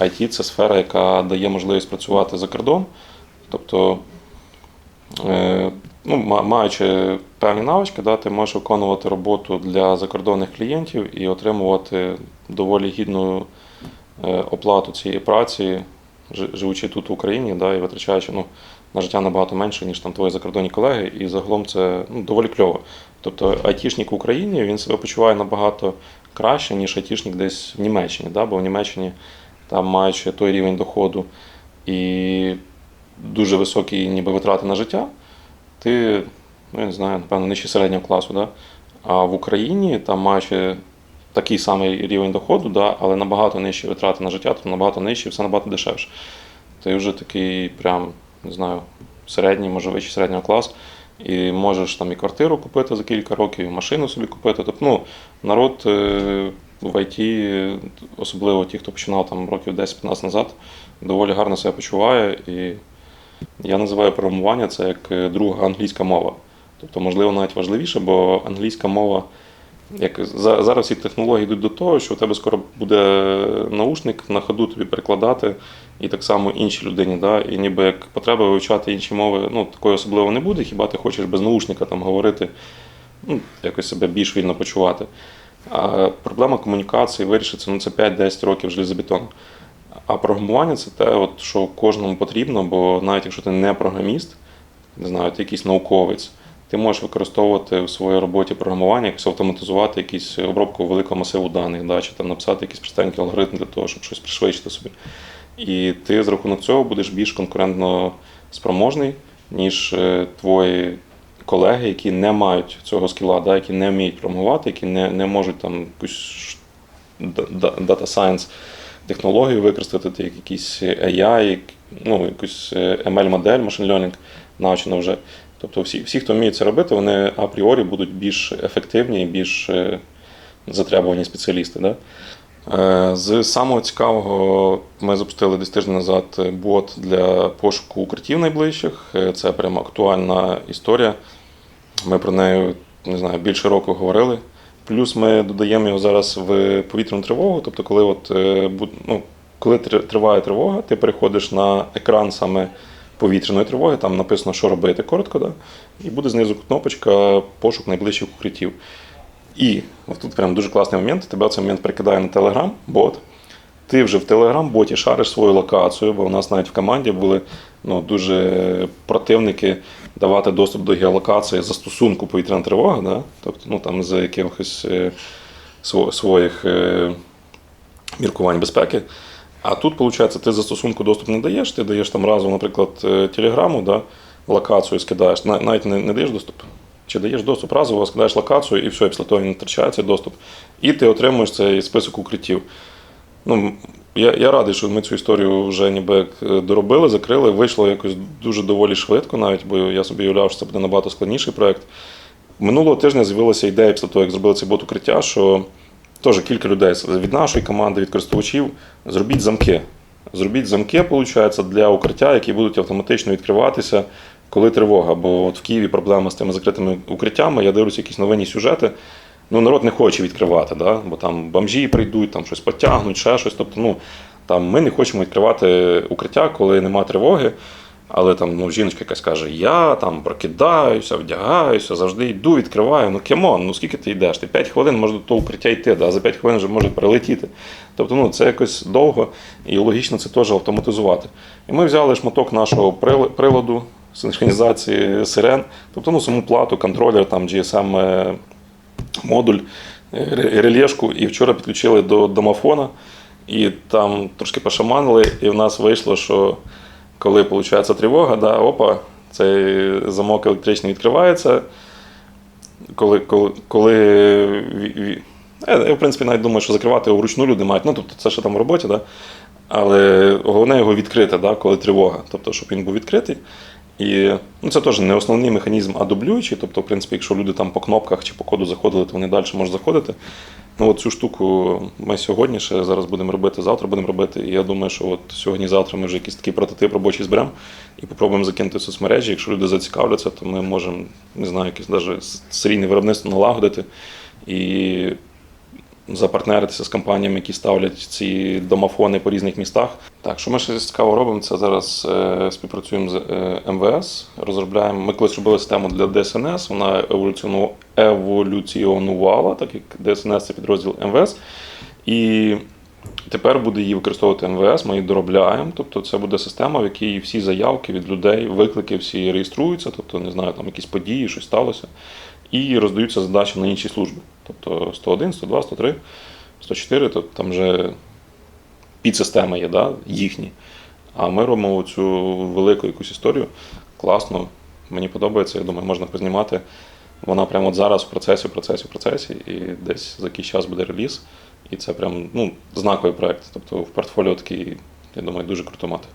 IT це сфера, яка дає можливість працювати за кордон. Тобто, е, ну, маючи певні навички, да, ти можеш виконувати роботу для закордонних клієнтів і отримувати доволі гідну е, оплату цієї праці, живучи тут в Україні, да, і витрачаючи ну, на життя набагато менше, ніж там твої закордонні колеги, і загалом це ну, доволі кльово. Тобто айтішник в Україні він себе почуває набагато краще, ніж айтішник десь в Німеччині, да, бо в Німеччині там маючи той рівень доходу і дуже високі ніби витрати на життя, ти, ну я не знаю, напевно, нижче середнього класу. Да? А в Україні, там маючи такий самий рівень доходу, да, але набагато нижчі витрати на життя, тобто набагато нижче, все набагато дешевше. Ти вже такий прям, не знаю, середній, може вищий середнього класу. І можеш там і квартиру купити за кілька років, і машину собі купити. Тобто, ну, народ е, в ІТ, особливо ті, хто починав там років 10-15 назад, доволі гарно себе почуває. І я називаю програмування це як е, друга англійська мова. Тобто, можливо, навіть важливіше, бо англійська мова, як зараз всі технології йдуть до того, що у тебе скоро буде наушник на ходу тобі перекладати, і так само іншій людині. Да? І ніби як потреба вивчати інші мови, ну, такої особливо не буде, хіба ти хочеш без наушника там говорити, ну, якось себе більш вільно почувати. А проблема комунікації вирішиться ну, це 5-10 років железобетону. А програмування це те, от, що кожному потрібно, бо навіть якщо ти не програміст, не знаю, ти якийсь науковець, ти можеш використовувати в своїй роботі програмування, якось автоматизувати якусь обробку великого масиву даних, да, чи там написати якийсь простенький алгоритм для того, щоб щось пришвидшити собі. І ти з рахунок цього будеш більш конкурентно спроможний, ніж е, твої колеги, які не мають цього скіла, да, які не вміють програмувати, які не, не можуть там якусь дата science технологію використати, як якісь AI, ну, якусь е, ML-модель, machine learning навчено вже. Тобто всі, всі, хто вміє це робити, вони апріорі будуть більш ефективні і більш е, затребувані спеціалісти. Да? Е, З самого цікавого ми запустили десь тиждень назад бот для пошуку укриттів найближчих. Це прямо актуальна історія. Ми про неї не знаю, більше року говорили. Плюс ми додаємо його зараз в повітряну тривогу. Тобто, коли от, е, ну, коли триває тривога, ти переходиш на екран саме повітряної тривоги, там написано, що робити коротко, да? і буде знизу кнопочка пошук найближчих укриттів. І от тут прям дуже класний момент. Тебе цей момент прикидає на Telegram бот. Ти вже в Telegram-боті шариш свою локацію, бо у нас навіть в команді були ну, дуже противники давати доступ до геолокації застосунку повітряна тривога, да? тобто ну, там з якихось е, своїх е, міркувань безпеки. А тут, виходить, ти застосунку доступ не даєш, ти даєш там разом, наприклад, е, телеграму, да, локацію скидаєш, навіть не, не даєш доступ. Чи даєш доступ разово, скидаєш локацію, і все, після того він втрачає цей доступ. І ти отримуєш цей список укриттів. Ну, я, я радий, що ми цю історію вже ніби е, доробили, закрили. Вийшло якось дуже доволі швидко, навіть, бо я собі уявляв, що це буде набагато складніший проєкт. Минулого тижня з'явилася ідея після того, як зробили цей бот укриття, що теж кілька людей від нашої команди, від користувачів, зробіть замки. Зробіть замки, виходить, для укриття, які будуть автоматично відкриватися, коли тривога. Бо от в Києві проблема з тими закритими укриттями, я дивлюся якісь новинні сюжети. Ну, народ не хоче відкривати, да? бо там бомжі прийдуть, там щось потягнуть, ще щось. Тобто, ну, там ми не хочемо відкривати укриття, коли нема тривоги. Але там ну, жіночка якась каже: я там прокидаюся, вдягаюся, завжди йду, відкриваю. Ну кемон, ну скільки ти йдеш? Ти 5 хвилин може до того укриття йти, да? а за 5 хвилин вже може перелетіти. Тобто, ну це якось довго і логічно це теж автоматизувати. І ми взяли шматок нашого приладу синхронізації сирен, тобто ну, саму плату, контролер, там GSM е, модуль, е, ре- релешку, і вчора підключили до домофона. І там трошки пошаманили, і в нас вийшло, що коли виходить тривога, да, опа, цей замок електричний відкривається. Коли, коли, коли я, в принципі, навіть думаю, що закривати його вручну люди мають. Ну, тобто це ще там в роботі, да? але головне його відкрити, да, коли тривога. Тобто, щоб він був відкритий. І ну, це теж не основний механізм, а дублюючий. Тобто, в принципі, якщо люди там по кнопках чи по коду заходили, то вони далі можуть заходити. Ну, от цю штуку ми сьогодні ще зараз будемо робити, завтра будемо робити. І я думаю, що от сьогодні-завтра ми вже якийсь такий прототип робочий зберемо і попробуємо закинути в соцмережі. Якщо люди зацікавляться, то ми можемо, не знаю, якесь навіть серійне виробництво налагодити і запартнеритися з компаніями, які ставлять ці домофони по різних містах. Так, що ми ще цікаво робимо, це зараз е, співпрацюємо з е, МВС, розробляємо. Ми колись робили систему для ДСНС, вона еволюціону- еволюціонувала, так як ДСНС це підрозділ МВС. І тепер буде її використовувати МВС, ми її доробляємо. Тобто це буде система, в якій всі заявки від людей, виклики всі реєструються, тобто не знаю, там якісь події, щось сталося, і роздаються задачі на інші служби. Тобто 101, 102, 103, 104, тобто там вже підсистеми є, да, їхні. А ми робимо цю велику якусь історію. Класно, мені подобається, я думаю, можна познімати. Вона прямо от зараз в процесі, в процесі, в процесі, і десь за якийсь час буде реліз. І це прям ну, знаковий проект. Тобто в портфоліо такий, я думаю, дуже круто мати.